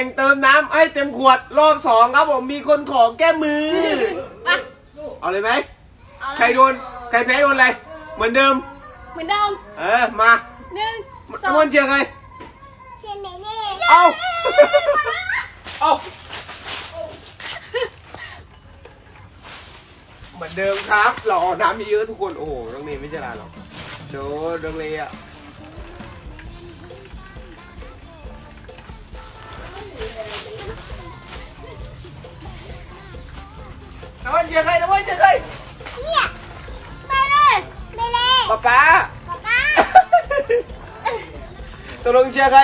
ข่งเติมน้ำให้เต็มขวดรอบสองครับผมมีคนขอแก้มือไปเอาเลยไหมเอาเลยใครโดน ใครแพ้โดนอะไร เหมือนเดิม เหมือนเดิมเออ มาหนึ่งสอน้ำงมันเชียร์ใคร เชียร์เมเล่เอา เอาเหมือนเดิมครับหล่อน้ำเยอะๆทุกคน โอ้โหน้องเนยไม่ใช่ไรหรอกโดนน้องเลยอะ น้ำมันเชียร์ใครน้ำมันเชียร์ใครเนี่ยไปเลยเมเล่ป๊าป๊าป๊าป๊าตกลงเชียร์ใคร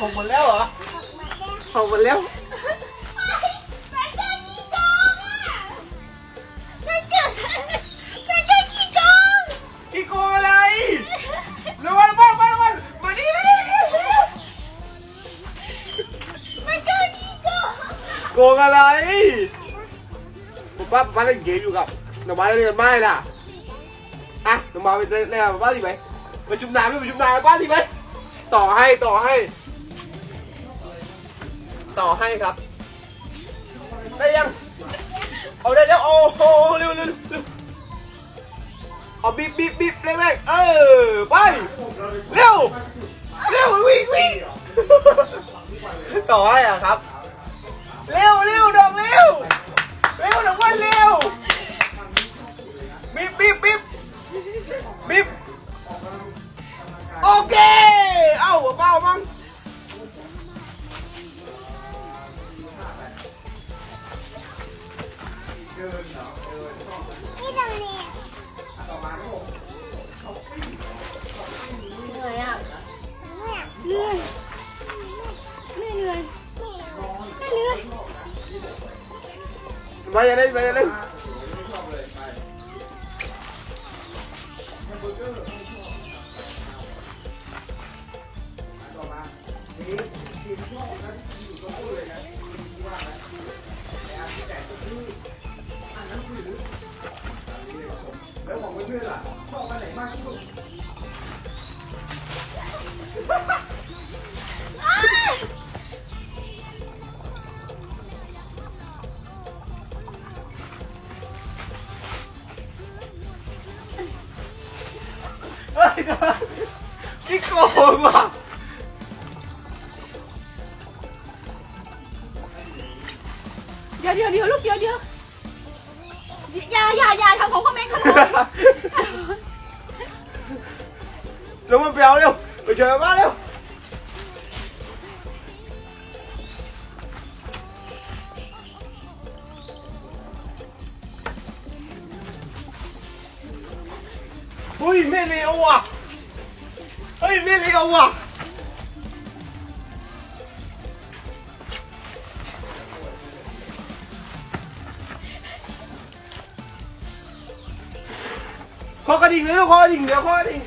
หกหมดแล้วเหรอหกหมดแล้วไปเกินกี่กองอะไปเกินไปเกินกี่กองอีโกงอะไรระวังระวังระวังระวังมานี่มานี่มานี่ไปเกินกี่กองโกงอะไรผมป้าป้าเล่นเกมอยู่กับหน่อไม้เล่นกันไม่ล่ะอะหน่อไม้ไปเล่นกับป้าสิไหมไปจุ่มน้ำไปจุ่มน้ำกับป้าสิไหมต่อให้ต่อให้ ต่อให้ครับ ได้ยัง เอาได้แล้ว โอ้โหเร็วเร็วเอาบีบบีบบีบเร่งเร่งเออ ไป เร็ว เร็ววิ่งวิ่งต่อให้อะครับ เร็วเร็วดอกเร็ว เร็วดอกว่าเร็วบีบบีบบีบบีบโอเค เอ้าเบามั้ง มาอย่าเล่นมาอย่าเล่นเฮ้ยนี่โกงว่ะเดี๋ยวเดี๋ยวเดี๋ยวลูกเดี๋ยวเลยนะ ย่าอย่าอย่าทำของพ่อแม่ขโมยลงมา ฮ้ยไม่เลี้ยวว่ะเฮ้ยไม่เลี้ยวว่ะขอกระดิ่งเลยลูกขอกระดิ่งเดี๋ยวขอกระดิ่ง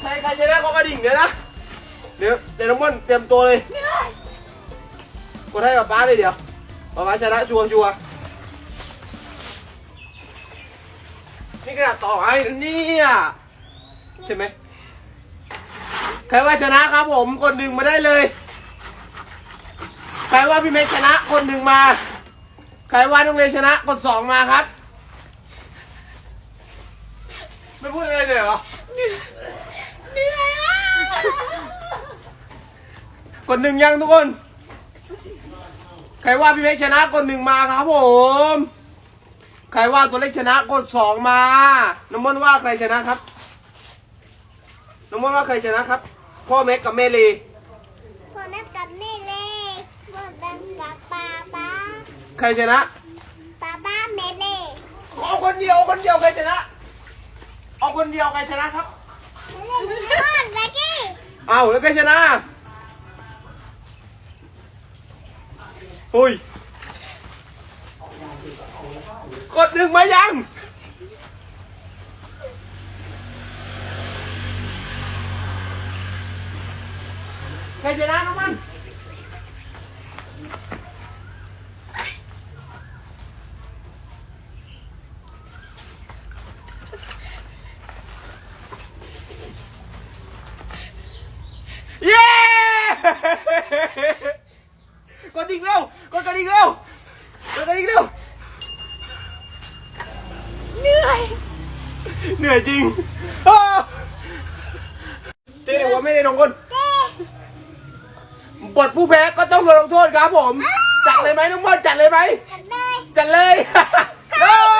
ใครใครชนะก็กระดิ่งเดี๋ยวนะเดี๋ยวเดี๋ยวน้องม่อนเตรียมตัวเลยเหนื่อยกดให้ป๊าป๊าเลยเดี๋ยวป๊าป๊าชนะชัวร์ชัวร์ นี่ขนาดต่อให้นะเนี่ยใช่ไหมใครว่าชนะครับผมกดหนึ่งมาได้เลย ใครว่าพี่เมฆชนะกดหนึ่งมา ใครว่าน้องเลชนะกดสองมาครับ ไม่พูดอะไรเลยเหรอเหนื่อยอะกดหนึ่งยังทุกคน ใครว่าพี่เล็กชนะกดหนึ่งมาครับผม ใครว่าตัวเล็กชนะกดสองมา น้ำมันว่าใครชนะครับ น้ำมันว่าใครชนะครับ พ่อแม็กกับแม่ลีคนนั้นกับเมเล่คนนั้นกับป๊าป๊าใครชนะป๊าป๊าเมเล่เอาคนเดียวเอาคนเดียวใครชนะ เอาคนเดียวใครชนะครับเมเล่บ้านแบกกี้เอาแล้วใครชนะอุ้ย กดหนึ่งมายังใครชนะน้องมันเย้ กดดิ่งเร็ว กดกระดิ่งเร็ว กดกระดิ่งเร็ว เหนื่อย เหนื่อยจริงอ้าวเจ๊หัวไม่ได้น้องคนบทผู้แพ้ก็ต้องโดนลงโทษครับผม จัดเลยไหมน้องมดจัดเลยไหมกันเลย จัดเลย